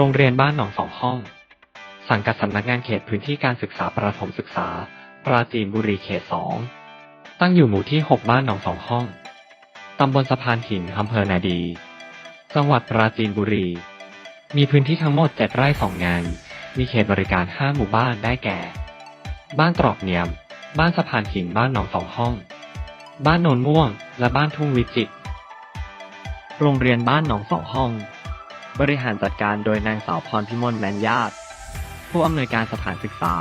โรงเรียนบ้านหนองสองห้อง สังกัดสำนักงานเขตพื้นที่การศึกษาประถมศึกษา ปราจีนบุรีเขตสอง ตั้งอยู่หมู่ที่ 6 บ้านหนองสองห้อง ตำบลสะพานหินอำเภอนาดี จังหวัดปราจีนบุรี มีพื้นที่ทั้งหมด 7 ไร่2งาน มีเขตบริการ 5 หมู่บ้านได้แก่ บ้านตรอกเนียม บ้านสะพานหิน บ้านหนองสองห้อง บ้านโนนม่วง และบ้านทุ่งวิจิตร โรงเรียนบ้านหนองสองห้อง บริหารจัดการโดยนางสาวพรพิมลแมนญาติ ผู้อำนวยการสถานศึกษา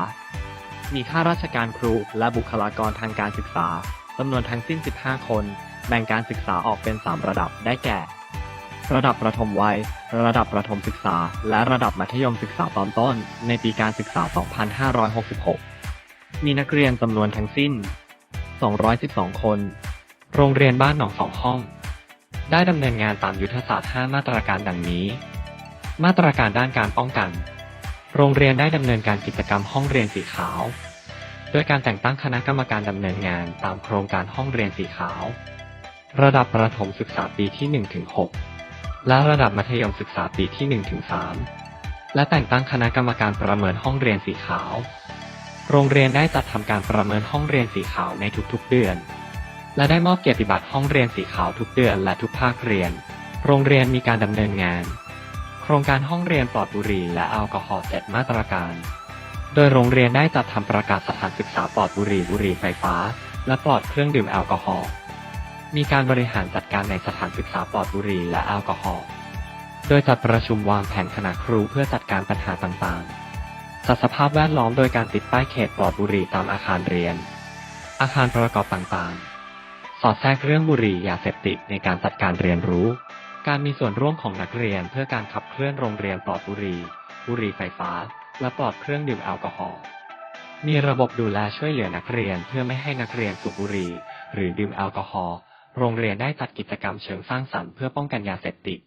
มีข้าราชการครูและบุคลากรทางการศึกษาจำนวนทั้งสิ้น 15 คน แบ่งการศึกษาออกเป็น 3 ระดับได้แก่ ระดับประถมวัย ระดับประถมศึกษา และระดับมัธยมศึกษาตอนต้น ในปีการศึกษา 2566 มีนักเรียนจำนวนทั้งสิ้น 212 คน โรงเรียนบ้านหนองสองห้อง ได้ดำเนินงานตามยุทธศาสตร์ 5 มาตรการดังนี้ มาตรการด้านการป้องกัน โรงเรียนได้ดำเนินการกิจกรรมห้องเรียนสีขาว โดยการแต่งตั้งคณะกรรมการดำเนินงานตามโครงการห้องเรียนสีขาว ระดับประถมศึกษาปีที่1ถึง6และระดับมัธยมศึกษาปีที่1ถึง3และแต่งตั้งคณะกรรมการประเมินห้องเรียนสีขาว โรงเรียนได้จัดทำการประเมินห้องเรียนสีขาวในทุกๆเดือน และได้มอบเกียรติบัตรห้องเรียนสีขาวทุกเดือนและทุกภาคเรียน โรงเรียนมีการดำเนินงาน โครงการห้องเรียนปลอดบุหรี่และแอลกอฮอล์เจ็ดมาตรการ โดยโรงเรียนได้จัดทำประกาศสถานศึกษาปลอดบุหรี่บุหรี่ไฟฟ้า และปลอดเครื่องดื่มแอลกอฮอล์ มีการบริหารจัดการในสถานศึกษาปลอดบุหรี่และแอลกอฮอล์ โดยจัดประชุมวางแผนคณะครูเพื่อจัดการปัญหาต่างๆ จัดสภาพแวดล้อมโดยการติดป้ายเขตปลอดบุหรี่ตามอาคารเรียน อาคารประกอบต่างๆ สอดแทรกเรื่องบุหรี่ยาเสพติดในการจัดการเรียนรู้ การมีส่วนร่วมของนักเรียนเพื่อการขับเคลื่อนโรงเรียนปลอดบุหรี่ บุหรี่ไฟฟ้า และปลอดเครื่องดื่มแอลกอฮอล์มีระบบดูแลช่วยเหลือนักเรียนเพื่อไม่ให้นักเรียนสูบบุหรี่ หรือดื่มแอลกอฮอล์โรงเรียนได้จัดกิจกรรมเชิงสร้างสรรค์เพื่อป้องกันยาเสพติด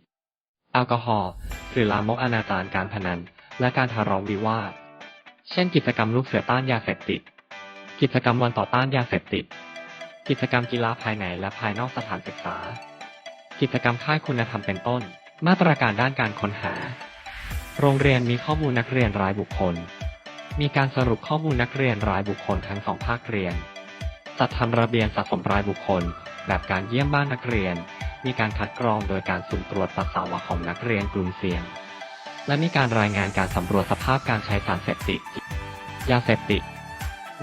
แอลกอฮอล์สื่อลามกอนาจารการพนัน และการทะเลาะวิวาท เช่น กิจกรรมลูกเสือต้านยาเสพติด กิจกรรมวันต่อต้านยาเสพติด กิจกรรมกีฬาภายในและภายนอกสถานศึกษา กิจกรรมค่ายคุณธรรมเป็นต้น มาตรการด้านการค้นหา โรงเรียนมีข้อมูลนักเรียนรายบุคคล มีการสรุปข้อมูลนักเรียนรายบุคคลทั้งสองภาคเรียน จัดทำระเบียนสะสมรายบุคคล แบบการเยี่ยมบ้านนักเรียน มีการคัดกรองโดยการสุ่มตรวจปัสสาวะของนักเรียนกลุ่มเสี่ยง และมีการรายงานการสำรวจสภาพการใช้สารเสพติด ยาเสพติด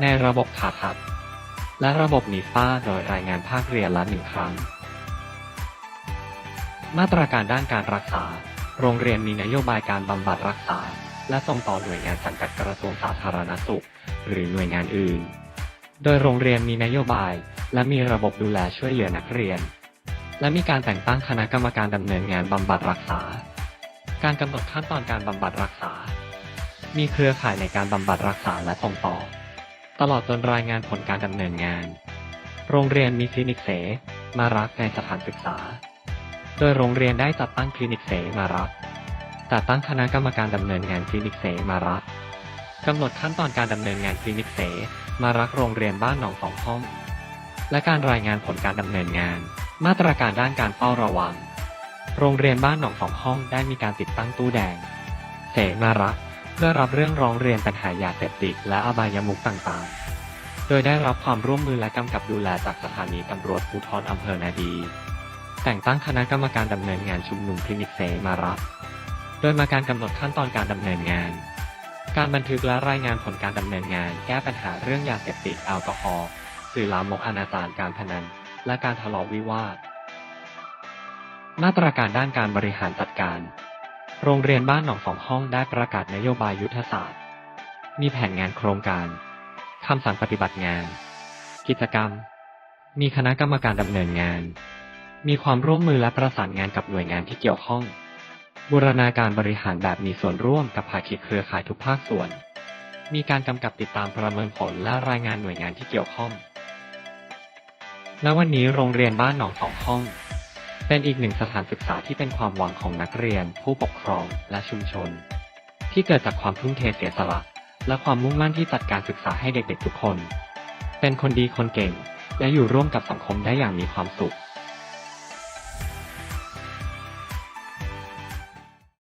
ในระบบขาขัด และระบบนีฟ้าโดยรายงานภาคเรียนละหนึ่งครั้ง มาตรการด้านการรักษา โรงเรียนมีนโยบายการบำบัดรักษา และส่งต่อหน่วยงานสังกัดกระทรวงสาธารณสุข หรือหน่วยงานอื่น โดยโรงเรียนมีนโยบาย และมีระบบดูแลช่วยเหลือนักเรียน และมีการแต่งตั้งคณะกรรมการดำเนินงานบำบัดรักษา การกำหนดขั้นตอนการบำบัดรักษา มีเครือข่ายในการบำบัดรักษาและส่งต่อ ตลอดจนรายงานผลการดำเนินงาน โรงเรียนมีคลินิกเสมารักในสถานศึกษา โดยโรงเรียนได้จัดตั้งคลินิกเสมารักจัดตั้งคณะกรรมการดำเนินงานคลินิกเสมารักกำหนดขั้นตอนการดำเนินงานคลินิกเสมารักโรงเรียนบ้านหนองสองห้อง และการรายงานผลการดำเนินงาน มาตรการด้านการเฝ้าระวัง โรงเรียนบ้านหนองสองห้องได้มีการติดตั้งตู้แดง เสมารัก เพื่อรับเรื่องร้องเรียนปัญหายาเสพติดและอบายามุขต่างๆ โดยได้รับความร่วมมือและกำกับดูแลจากสถานีตำรวจภูธรอำเภอนาดี แต่งตั้งคณะกรรมการดำเนินงานชุมนุมคลินิกเสมารับ โดยมาการกำหนดขั้นตอนการดำเนินงาน การบันทึกและรายงานผลการดำเนินงาน แก้ปัญหาเรื่องยาเสพติดแอลกอฮอล์สื่อลามกอนาจารการพนัน และการทะเลาะวิวาท มาตรการด้านการบริหารจัดการ โรงเรียนบ้านหนองสองห้องได้ประกาศนโยบายยุทธศาสตร์ มีแผนงานโครงการ คำสั่งปฏิบัติงาน กิจกรรม มีคณะกรรมการดำเนินงาน มีความร่วมมือและประสานงานกับหน่วยงานที่เกี่ยวข้อง บูรณาการบริหารแบบมีส่วนร่วมกับภาคีเครือข่ายทุกภาคส่วน มีการกำกับติดตามประเมินผลและรายงานหน่วยงานที่เกี่ยวข้อง และวันนี้โรงเรียนบ้านหนองสองห้อง เป็นอีกหนึ่งสถานศึกษาที่เป็นความหวังของนักเรียน ผู้ปกครอง และชุมชน ที่เกิดจากความทุ่มเทเสียสละ และความมุ่งมั่นที่จัดการศึกษาให้เด็กๆทุกคน เป็นคนดีคนเก่ง และอยู่ร่วมกับสังคมได้อย่างมีความสุข